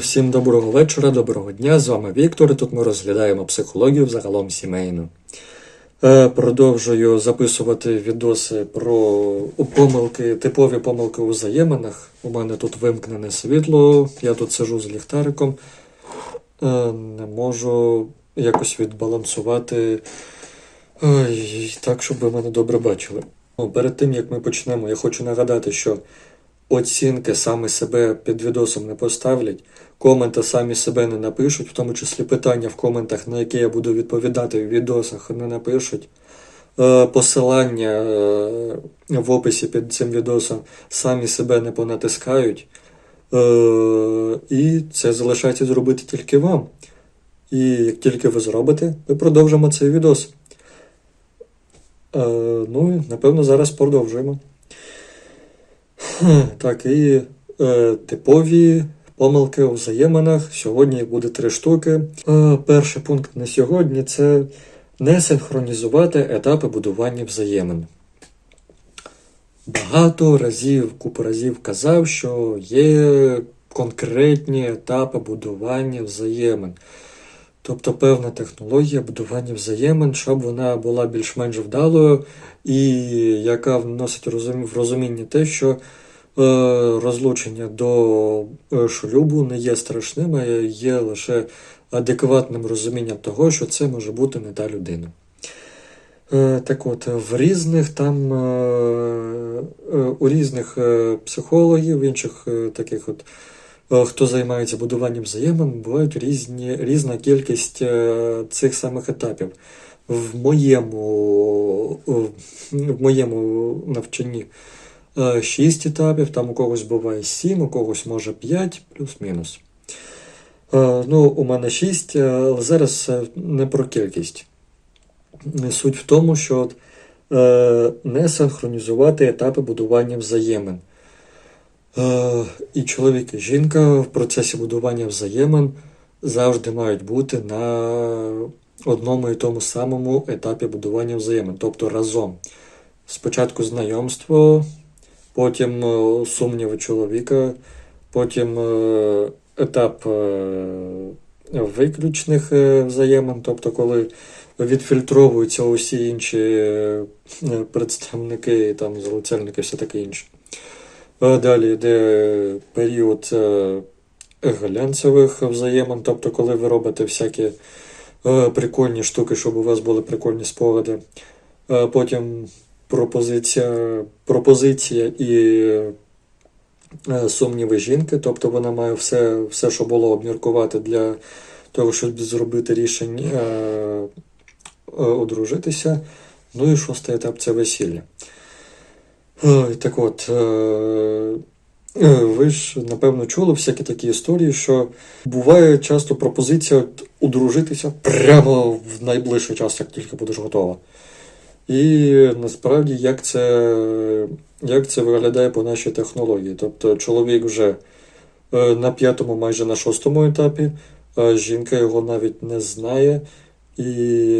Всім доброго вечора, доброго дня. З вами Віктор. і Тут ми розглядаємо психологію загалом сімейну. Е, Продовжую записувати відоси про помилки, типові помилки у взаєминах. У мене тут вимкнене світло, я тут сижу з ліхтариком. Е, Не можу якось відбалансувати так, щоб ви мене добре бачили. Ну, Перед тим як ми почнемо, я хочу нагадати, що оцінки саме себе під відосом не поставлять, коменти самі себе не напишуть, в тому числі питання в коментах, на які я буду відповідати в відосах, не напишуть. Е, Посилання е, в описі під цим відосом самі себе не понатискають. Е, І це залишається зробити тільки вам. І як тільки ви зробите, ми продовжимо цей відос. Ну і напевно зараз продовжуємо. Так, і е, типові помилки у взаєминах. Сьогодні буде три штуки. Е, перший пункт на сьогодні це не синхронізувати етапи будування взаємин. Багато разів, купу разів казав, що є конкретні етапи будування взаємин. Тобто певна технологія будування взаємин, щоб вона була більш-менш вдалою, і яка вносить в розуміння те, що е, розлучення до е, шлюбу не є страшним, а є лише адекватним розумінням того, що це може бути не та людина. Е, Так от, в різних там у різних психологів, інших таких от, хто займається будуванням взаємин, бувають різні, різна кількість е, цих самих етапів. В моєму, в моєму навчанні е, 6 етапів, там у когось буває 7, у когось може 5, плюс-мінус. Е, Ну, у мене 6, але зараз е, не про кількість. Суть в тому, що е, не синхронізувати етапи будування взаємин. Е, і чоловік, і жінка в процесі будування взаємин завжди мають бути на одному і тому самому етапі будування взаємин, тобто разом. Спочатку знайомство, потім е, сумніви чоловіка, потім е, етап виключних взаємин, тобто коли відфільтровуються усі інші представники, там, залицяльники, все таке інше. Е, Далі йде період е, глянцевих взаємин, тобто коли ви робите всякі е, прикольні штуки, щоб у вас були прикольні спогади. Потім пропозиція, пропозиція і сумніви жінки, тобто вона має все, все, що було обміркувати для того, щоб зробити рішення одружитися. Ну і шостий етап це весілля. Ой, Так от, е, е, ви ж напевно чули всякі такі історії, що буває часто пропозиція одружитися прямо в найближчий час, як тільки будеш готова. І насправді як це, як це виглядає по нашій технології. Тобто чоловік вже е, на п'ятому, майже на шостому етапі, жінка його навіть не знає, і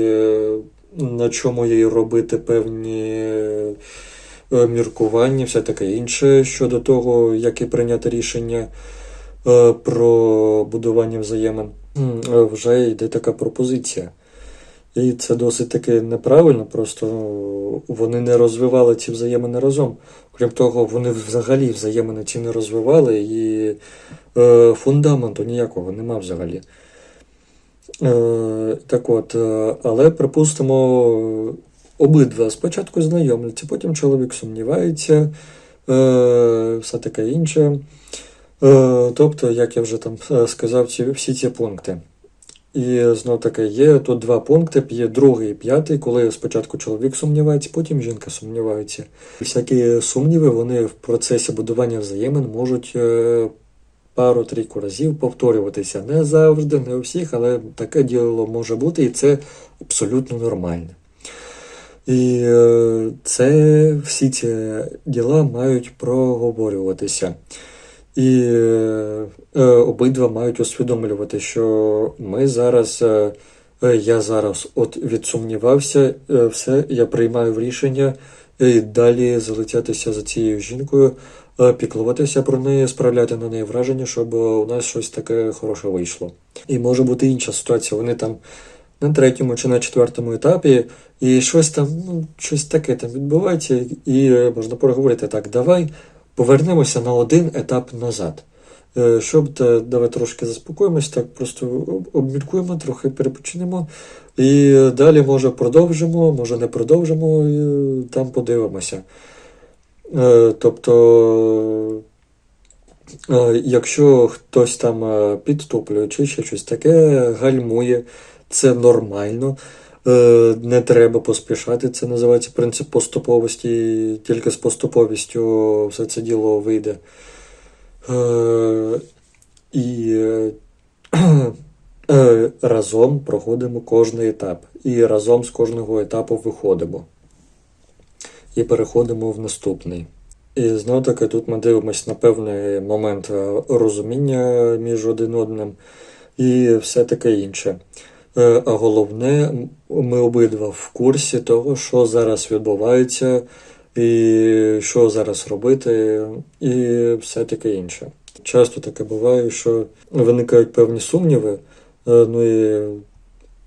е, на чому їй робити певні е, міркування, все таке інше щодо того, як і прийняти рішення е, про будування взаємин. Е, Вже йде така пропозиція. І це досить таки неправильно, просто ну, вони не розвивали ці взаємини разом. Крім того, вони взагалі взаємини ці не розвивали, і е, фундаменту ніякого нема взагалі. Е, так от, е, але припустимо, обидва спочатку знайомляться, потім чоловік сумнівається, е, все таке інше. Е, тобто, як я вже там е, сказав, ці, всі ці пункти. І знов таки є тут два пункти: є другий і п'ятий, коли спочатку чоловік сумнівається, потім жінка сумнівається. Всякі сумніви вони в процесі будування взаємин можуть е, пару-трійку разів повторюватися. Не завжди, не у всіх, але таке діло може бути, і це абсолютно нормально. І е, це всі ці діла мають проговорюватися. І е, е, обидва мають усвідомлювати, що ми зараз, е, е, я зараз от відсумнівався, е, все, я приймаю рішення і далі залетятися за цією жінкою, е, піклуватися про неї, справляти на неї враження, щоб у нас щось таке хороше вийшло. І може бути інша ситуація. Вони там на третьому чи на четвертому етапі, і щось там, ну, щось таке там відбувається, і можна проговорити так, давай повернемося на один етап назад. Е, Щоб та, давай трошки заспокоїмось, так просто обміркуємо, трохи перепочинемо. І далі, може, продовжимо, може не продовжимо, і там подивимося. Е, Тобто, е, якщо хтось там підтоплює чи ще щось таке, гальмує, це нормально. Е, Не треба поспішати, це називається принцип поступовості, тільки з поступовістю все це діло вийде. Е, І е, разом проходимо кожний етап. І разом з кожного етапу виходимо. І переходимо в наступний. І знову таки тут ми дивимося на певний момент розуміння між один одним і все таке інше. Е, А головне, ми обидва в курсі того, що зараз відбувається, і що зараз робити, і все таке інше. Часто таке буває, що виникають певні сумніви, е, ну і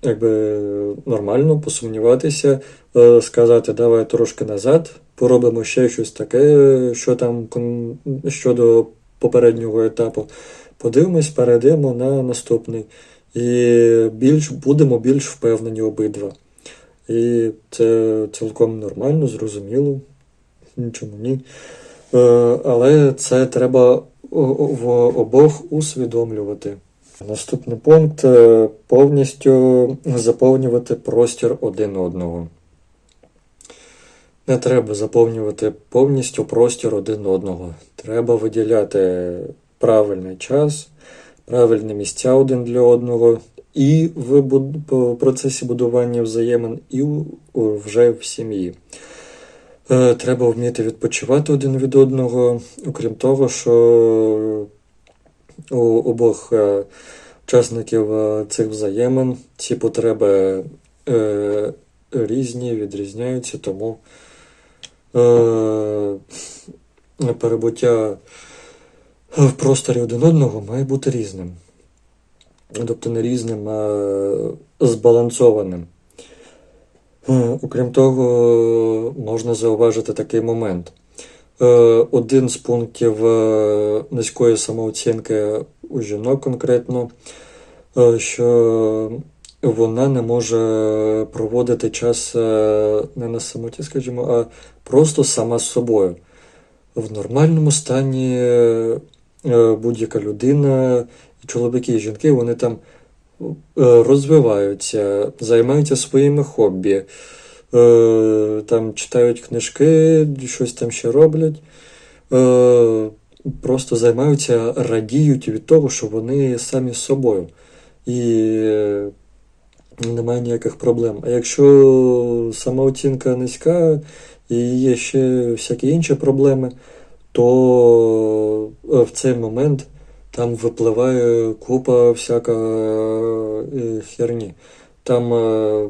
якби нормально посумніватися, е, сказати, давай трошки назад, поробимо ще щось таке, що там щодо попереднього етапу. Подивимось, перейдемо на наступний. І більш будемо більш впевнені обидва. І це цілком нормально, зрозуміло. Нічому ні. Е, Але це треба в обох усвідомлювати. Наступний пункт е, повністю заповнювати простір один одного. Не треба заповнювати повністю простір один одного. Треба виділяти правильний час, правильні місця один для одного і в процесі будування взаємин, і вже в сім'ї. Е, Треба вміти відпочивати один від одного, окрім того, що у обох е, учасників е, цих взаємин ці потреби різні, відрізняються, тому перебуття в просторі один одного має бути різним. Тобто не різним, а збалансованим. Е, Окрім того, можна зауважити такий момент. Е, Один з пунктів е, низької самооцінки у жінок конкретно, е, що вона не може проводити час е, не на самоті, скажімо, а просто сама з собою. В нормальному стані е, будь-яка людина, і чоловіки і жінки, вони там е, розвиваються, займаються своїми хобі, е, там читають книжки, щось там ще роблять. Е, Просто займаються, радіють від того, що вони самі з собою. І е, немає ніяких проблем. А якщо самооцінка низька і є ще всякі інші проблеми, то е, в цей момент там випливає купа всяка е, херні. Там е,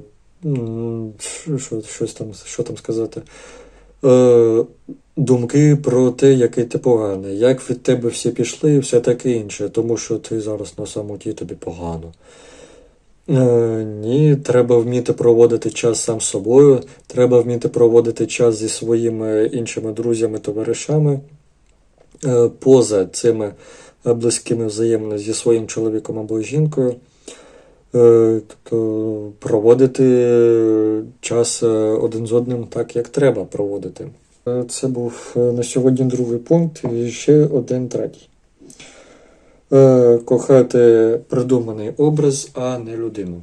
що, що- щось там, що там сказати. Думки про те, який ти поганий, як від тебе всі пішли і все таке інше, тому що ти зараз на самоті тобі погано. Е, ні, треба вміти проводити час сам з собою, треба вміти проводити час зі своїми іншими друзями, товаришами, е, поза цими е, близькими взаєминами зі своїм чоловіком або жінкою. Тобто проводити час один з одним так, як треба проводити. Це був на сьогодні другий пункт і ще один третій. Е, Кохати придуманий образ, а не людину.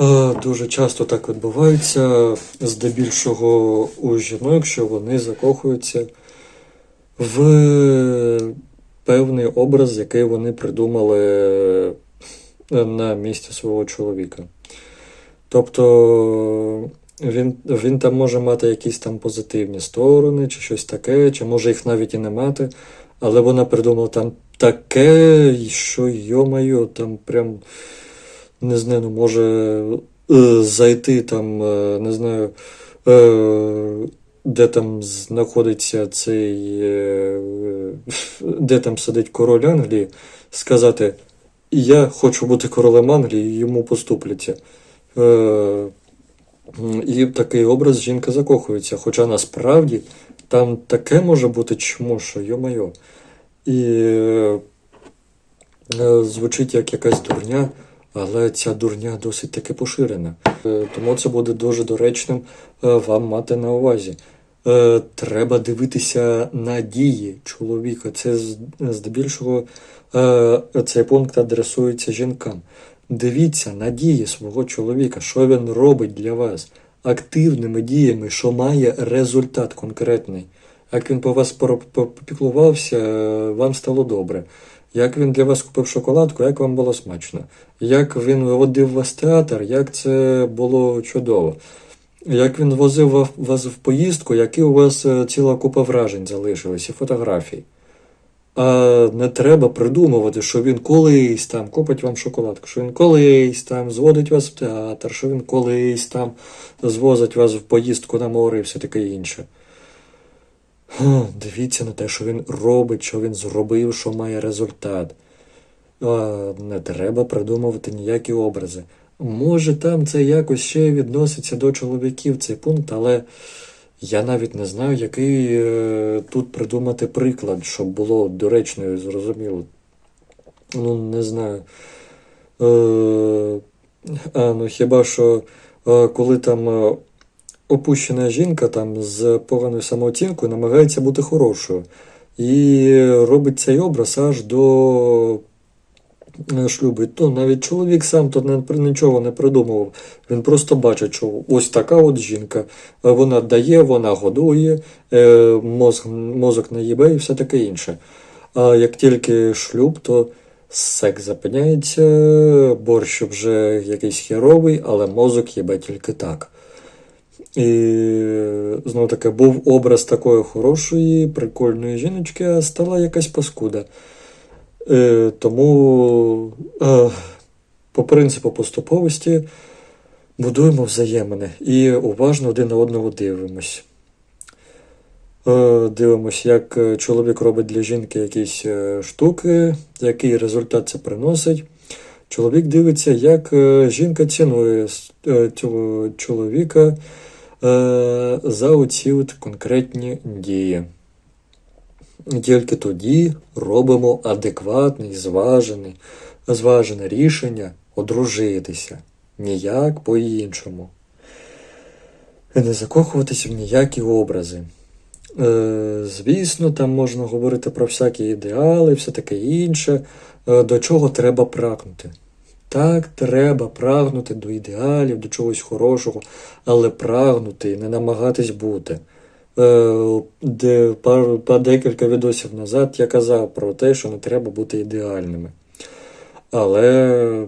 Е, Дуже часто так відбувається, здебільшого у жінок, що вони закохуються в певний образ, який вони придумали е, на місці свого чоловіка. Тобто він, він там може мати якісь там позитивні сторони, чи щось таке, чи може їх навіть і не мати, але вона придумала там таке, що йо-моє, там прям не знаю, ну може е, зайти там, е, не знаю, е, де там знаходиться цей, де там сидить король Англії, сказати, я хочу бути королем Англії, йому поступляться. І такий образ жінка закохується. Хоча насправді там таке може бути чому, що йо-моє. І е, звучить як якась дурня, але ця дурня досить таки поширена. Е, Тому це буде дуже доречним е, вам мати на увазі. Е, Треба дивитися на дії чоловіка. Це здебільшого е, цей пункт адресується жінкам. Дивіться на дії свого чоловіка, що він робить для вас активними діями, що має результат конкретний. Як він по вас попіклувався, вам стало добре. Як він для вас купив шоколадку, як вам було смачно. Як він водив вас в театр, як це було чудово. Як він возив вас в поїздку, які у вас е, ціла купа вражень залишилась і фотографій. А не треба придумувати, що він колись там купить вам шоколадку, що він колись там зводить вас в театр, що він колись там звозить вас в поїздку на море і все таке інше. Дивіться на те, що він робить, що він зробив, що має результат. Не треба придумувати ніякі образи. Може, там це якось ще відноситься до чоловіків цей пункт, але я навіть не знаю, який е, тут придумати приклад, щоб було доречно і зрозуміло. Ну, не знаю. Е, а, ну хіба що е, коли там е, опущена жінка там з поганою самооцінкою намагається бути хорошою. І робить цей образ аж до е, то навіть чоловік сам то нічого не придумував. Він просто бачить, що ось така от жінка. Е, Вона дає, вона годує, е, мозг, мозок не їбе і все таке інше. А як тільки шлюб, то секс зупиняється, борщ вже якийсь херовий, але мозок їбе тільки так. І знову таки був образ такої хорошої, прикольної жіночки, а стала якась паскуда. Е, тому е, по принципу поступовості будуємо взаємини і уважно один на одного дивимось. Е, Дивимось, як е, чоловік робить для жінки якісь е, штуки, який результат це приносить. Чоловік дивиться, як жінка цінує цього чоловіка за оці от конкретні дії. Тільки тоді робимо адекватне, і зважене, зважене рішення одружитися. Ніяк по-іншому. Не закохуватися в ніякі образи. Е, звісно, там можна говорити про всякі ідеали, все таке інше, е, до чого треба прагнути. Так, треба прагнути до ідеалів, до чогось хорошого, але прагнути і не намагатись бути. Е, Де пару, па декілька відосів назад я казав про те, що не треба бути ідеальними. Але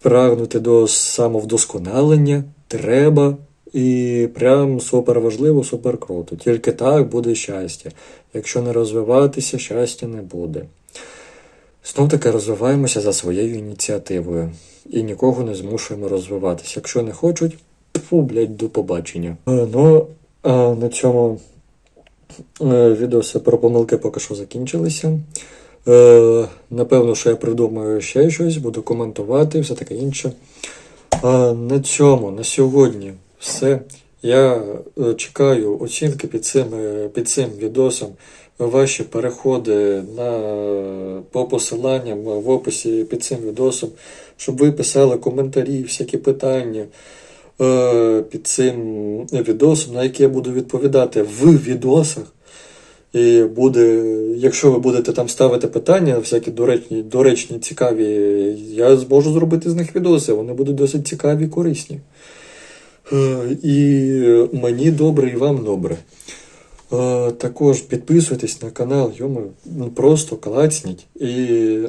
прагнути до самовдосконалення треба і прям супер важливо, супер круто. Тільки так буде щастя. Якщо не розвиватися, щастя не буде. Знов таки розвиваємося за своєю ініціативою і нікого не змушуємо розвиватися. Якщо не хочуть, фу, блядь, до побачення. Е, Ну, на цьому е, відоси про помилки поки що закінчилися. Е, Напевно, що я придумаю ще щось, буду коментувати, все таке інше. На цьому, на сьогодні, все. Я е, чекаю оцінки під цим, під цим відосом. Ваші переходи на, по посиланням в описі під цим відосом, щоб ви писали коментарі, всякі питання під цим відосом, на які я буду відповідати в відосах. І буде, якщо ви будете там ставити питання, всякі доречні, доречні, цікаві, я зможу зробити з них відоси. Вони будуть досить цікаві і корисні. Е, І мені добре, і вам добре. Е, Також підписуйтесь на канал, йому просто клацніть і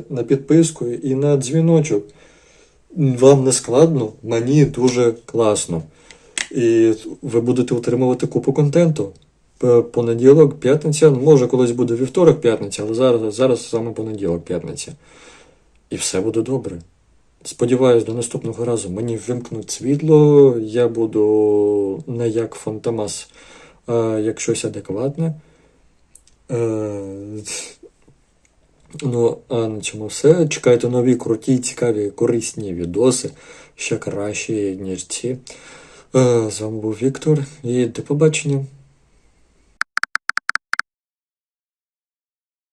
на підписку, і на дзвіночок. Вам не складно, мені дуже класно. І ви будете отримувати купу контенту. Понеділок, п'ятниця, може колись буде вівторок, п'ятниця, але зараз, зараз саме понеділок, п'ятниця. І все буде добре. Сподіваюсь, до наступного разу мені вимкнуть світло, я буду не як Фантомас е, як щось адекватне. Е, ну, а на цьому все. Чекайте нові круті, цікаві, корисні відоси, ще кращі, ніж ці. Е, з вами був Віктор і до побачення.